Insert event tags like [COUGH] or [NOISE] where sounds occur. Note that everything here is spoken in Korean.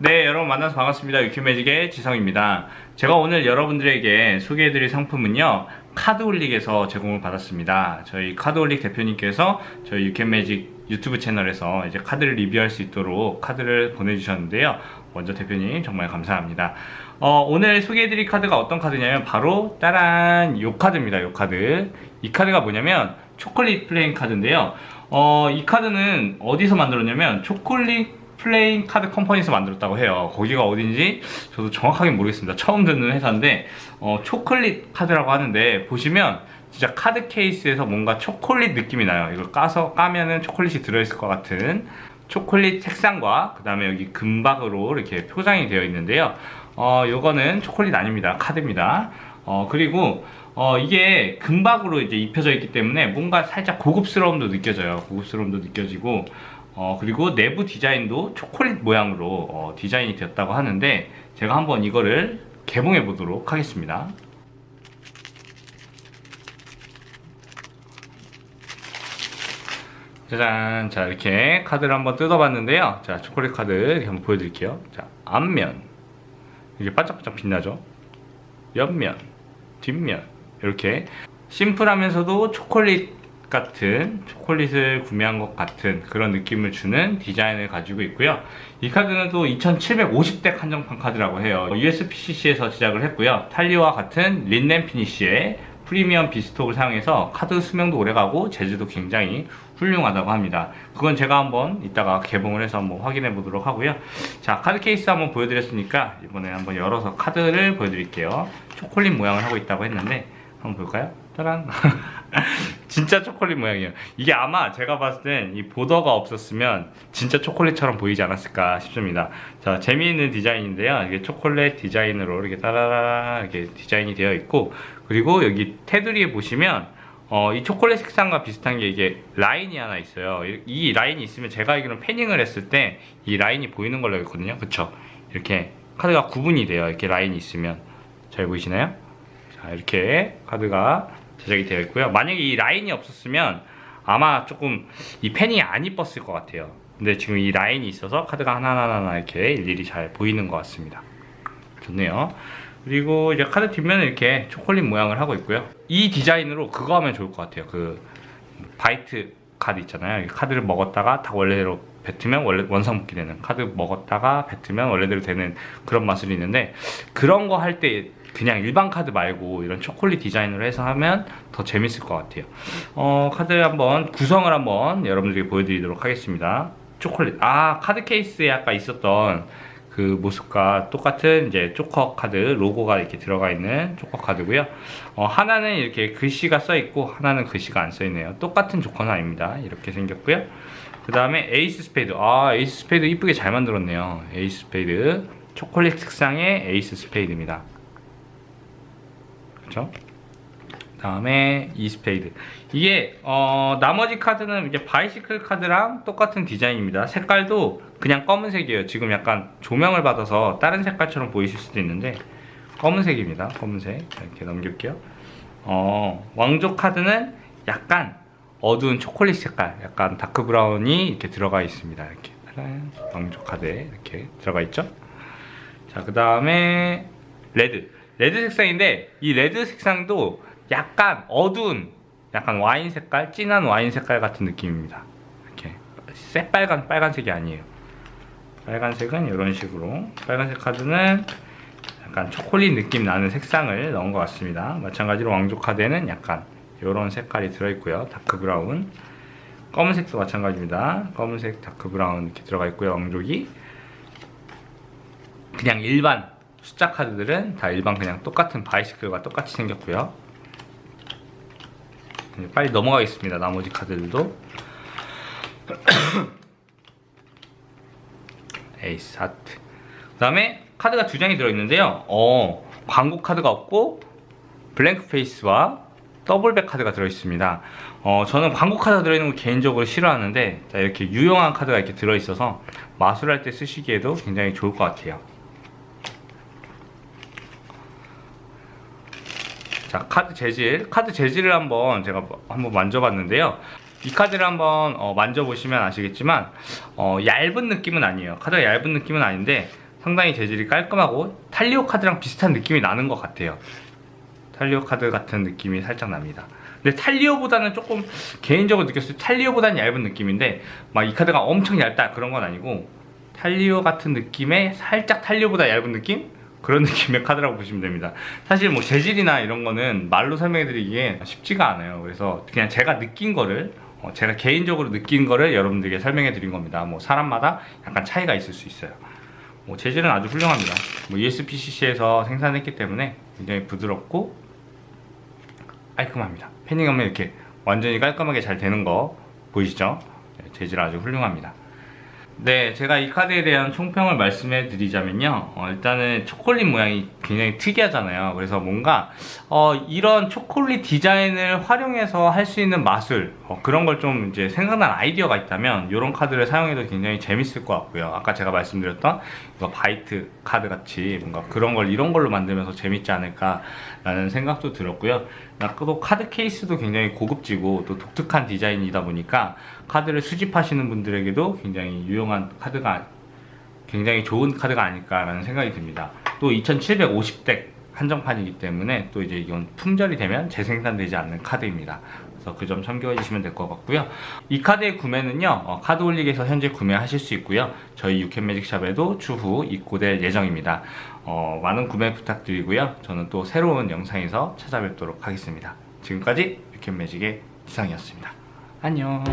네, 여러분 만나서 반갑습니다. 유키매직의 지성입니다. 제가 오늘 여러분들에게 소개해드릴 상품은요, 카드올릭에서 제공을 받았습니다. 저희 카드올릭 대표님께서 저희 유캔매직 유튜브 채널에서 이제 카드를 리뷰할 수 있도록 카드를 보내주셨는데요. 먼저 대표님 정말 감사합니다. 어, 오늘 소개해드릴 카드가 어떤 카드냐면 바로 따란 요 카드입니다. 요 카드. 이 카드가 뭐냐면 초콜릿 플레잉 카드인데요. 어, 이 카드는 어디서 만들었냐면 초콜릿 플레잉 카드 컴퍼니에서 만들었다고 해요. 거기가 어딘지 저도 정확하게 모르겠습니다. 처음 듣는 회사인데 어, 초콜릿 카드라고 하는데 보시면 진짜 카드 케이스에서 뭔가 초콜릿 느낌이 나요. 이걸 까서 까면은 초콜릿이 들어있을 것 같은 초콜릿 색상과 그 다음에 여기 금박으로 이렇게 표장이 되어 있는데요. 어, 요거는 초콜릿 아닙니다. 카드입니다. 어, 그리고 어, 이게 금박으로 이제 입혀져 있기 때문에 뭔가 살짝 고급스러움도 느껴져요. 고급스러움도 느껴지고 어, 그리고 내부 디자인도 초콜릿 모양으로 어, 디자인이 되었다고 하는데 제가 한번 이거를 개봉해 보도록 하겠습니다. 짜잔. 자, 이렇게 카드를 한번 뜯어봤는데요. 자, 초콜릿 카드 이렇게 한번 보여드릴게요. 자, 앞면. 이게 반짝반짝 빛나죠? 옆면, 뒷면. 이렇게 심플하면서도 초콜릿 같은 초콜릿을 구매한 것 같은 그런 느낌을 주는 디자인을 가지고 있고요. 이 카드는 또 2750대 한정판 카드라고 해요. USPCC에서 제작을 했고요. 탈리와 같은 린넨 피니쉬의 프리미엄 비스톡을 사용해서 카드 수명도 오래가고 재질도 굉장히 훌륭하다고 합니다. 그건 제가 한번 이따가 개봉을 해서 한번 확인해 보도록 하고요. 자, 카드 케이스 한번 보여드렸으니까 이번에 한번 열어서 카드를 보여드릴게요. 초콜릿 모양을 하고 있다고 했는데 한번 볼까요? 짜란. [LAUGHS] 진짜 초콜릿 모양이에요. 이게 아마 제가 봤을 땐 이 보더가 없었으면 진짜 초콜릿처럼 보이지 않았을까 싶습니다. 자, 재미있는 디자인인데요. 이게 초콜릿 디자인으로 이렇게 따라라 이렇게 디자인이 되어 있고, 그리고 여기 테두리에 보시면 어, 이 초콜릿 색상과 비슷한 게 이게 라인이 하나 있어요. 이, 이 라인이 있으면 제가 알기로는 패닝을 했을 때 이 라인이 보이는 걸로 있거든요. 그쵸? 이렇게 카드가 구분이 돼요. 이렇게 라인이 있으면. 잘 보이시나요? 자, 이렇게 카드가 제작이 되어 있고요. 만약에 이 라인이 없었으면 아마 조금 이 패닝이 안 이뻤을 것 같아요. 근데 지금 이 라인이 있어서 카드가 하나하나 이렇게 일일이 잘 보이는 것 같습니다. 좋네요. 그리고 이제 카드 뒷면은 이렇게 초콜릿 모양을 하고 있고요. 이 디자인으로 그거 하면 좋을 것 같아요. 그 바이트 카드 있잖아요. 이 카드를 먹었다가 딱 원래대로 뱉으면 원래 원상복귀 되는 카드 먹었다가 뱉으면 원래대로 되는 그런 마술이 있는데 그런 거 할 때 그냥 일반 카드 말고 이런 초콜릿 디자인으로 해서 하면 더 재밌을 것 같아요. 어, 카드 한번 구성을 한번 여러분들에게 보여드리도록 하겠습니다. 초콜릿. 아, 카드 케이스에 아까 있었던 그 모습과 똑같은 이제 조커 카드 로고가 이렇게 들어가 있는 조커 카드고요. 어, 하나는 이렇게 글씨가 써 있고 하나는 글씨가 안 써 있네요. 똑같은 조커는 아닙니다. 이렇게 생겼고요. 그 다음에 에이스 스페이드. 아, 에이스 스페이드 이쁘게 잘 만들었네요. 에이스 스페이드. 초콜릿 색상의 에이스 스페이드입니다. 그렇죠? 다음에 이 스페이드. 이게 어, 나머지 카드는 이제 바이시클 카드랑 똑같은 디자인입니다. 색깔도 그냥 검은색이에요. 지금 약간 조명을 받아서 다른 색깔처럼 보이실 수도 있는데 검은색입니다. 검은색 이렇게 넘길게요. 어, 왕족 카드는 약간 어두운 초콜릿 색깔, 약간 다크 브라운이 이렇게 들어가 있습니다. 이렇게 왕족 카드에 이렇게 들어가 있죠. 자, 그 다음에 레드. 레드 색상인데 이 레드 색상도 약간 어두운 약간 와인 색깔, 진한 와인 색깔 같은 느낌입니다. 이렇게 새빨간 빨간색이 아니에요. 빨간색은 이런 식으로 빨간색 카드는 약간 초콜릿 느낌 나는 색상을 넣은 것 같습니다. 마찬가지로 왕족 카드에는 약간 이런 색깔이 들어있고요. 다크 브라운 검은색도 마찬가지입니다. 검은색 다크 브라운 이렇게 들어가 있고요. 왕족이 그냥 일반 숫자 카드들은 다 일반 그냥 똑같은 바이시클과 똑같이 생겼고요. 빨리 넘어가겠습니다. 나머지 카드들도 [CLEARS THROAT] 에이스 하트. 그 다음에 카드가 두 장이 들어있는데요. 어 광고 카드가 없고 블랭크 페이스와 더블백 카드가 들어있습니다. 어 저는 광고 카드가 들어있는 거 개인적으로 싫어하는데 자, 이렇게 유용한 카드가 이렇게 들어있어서 마술할 때 쓰시기에도 굉장히 좋을 것 같아요. 자 카드 재질 카드 재질을 한번 제가 한번 만져봤는데요 이 카드를 한번 어, 만져보시면 아시겠지만 어, 얇은 느낌은 아니에요 카드가 얇은 느낌은 아닌데 상당히 재질이 깔끔하고 탈리오 카드랑 비슷한 느낌이 나는 것 같아요. 탈리오 카드 같은 느낌이 살짝 납니다. 근데 탈리오보다는 조금 개인적으로 느꼈을 때 탈리오보다는 얇은 느낌인데 막 이 카드가 엄청 얇다 그런 건 아니고 탈리오 같은 느낌의 살짝 탈리오보다 얇은 느낌? 그런 [LAUGHS] 느낌의 카드라고 보시면 됩니다. 사실 뭐 재질이나 이런 거는 말로 설명해드리기에 쉽지가 않아요. 그래서 그냥 제가 느낀 거를 어, 제가 개인적으로 느낀 거를 여러분들에게 설명해 드린 겁니다. 뭐 사람마다 약간 차이가 있을 수 있어요. 뭐 재질은 아주 훌륭합니다. 뭐 ESPCC에서 생산했기 때문에 굉장히 부드럽고 깔끔합니다. 패닝하면 이렇게 완전히 깔끔하게 잘 되는 거 보이시죠? 네, 재질 아주 훌륭합니다. 네, 제가 이 카드에 대한 총평을 말씀해 드리자면요. 어, 일단은 초콜릿 모양이 굉장히 특이하잖아요. 그래서 뭔가 어, 이런 초콜릿 디자인을 활용해서 할 수 있는 마술 어, 그런 걸 좀 이제 생각난 아이디어가 있다면 이런 카드를 사용해도 굉장히 재밌을 것 같고요. 아까 제가 말씀드렸던 바이트 카드 같이 뭔가 그런 걸 이런 걸로 만들면서 재밌지 않을까라는 생각도 들었고요. 또 카드 케이스도 굉장히 고급지고 또 독특한 디자인이다 보니까 카드를 수집하시는 분들에게도 굉장히 유용한 카드가 굉장히 좋은 카드가 아닐까라는 생각이 듭니다. 또 2750덱 한정판이기 때문에 또 이제 이건 품절이 되면 재생산되지 않는 카드입니다. 그래서 그 점 참고해 주시면 될 것 같고요. 이 카드의 구매는요, 어, 카드 올릭에서 현재 구매하실 수 있고요. 저희 유캔매직샵에도 추후 입고될 예정입니다. 어, 많은 구매 부탁드리고요. 저는 또 새로운 영상에서 찾아뵙도록 하겠습니다. 지금까지 유캔매직의 지상이었습니다. 안녕.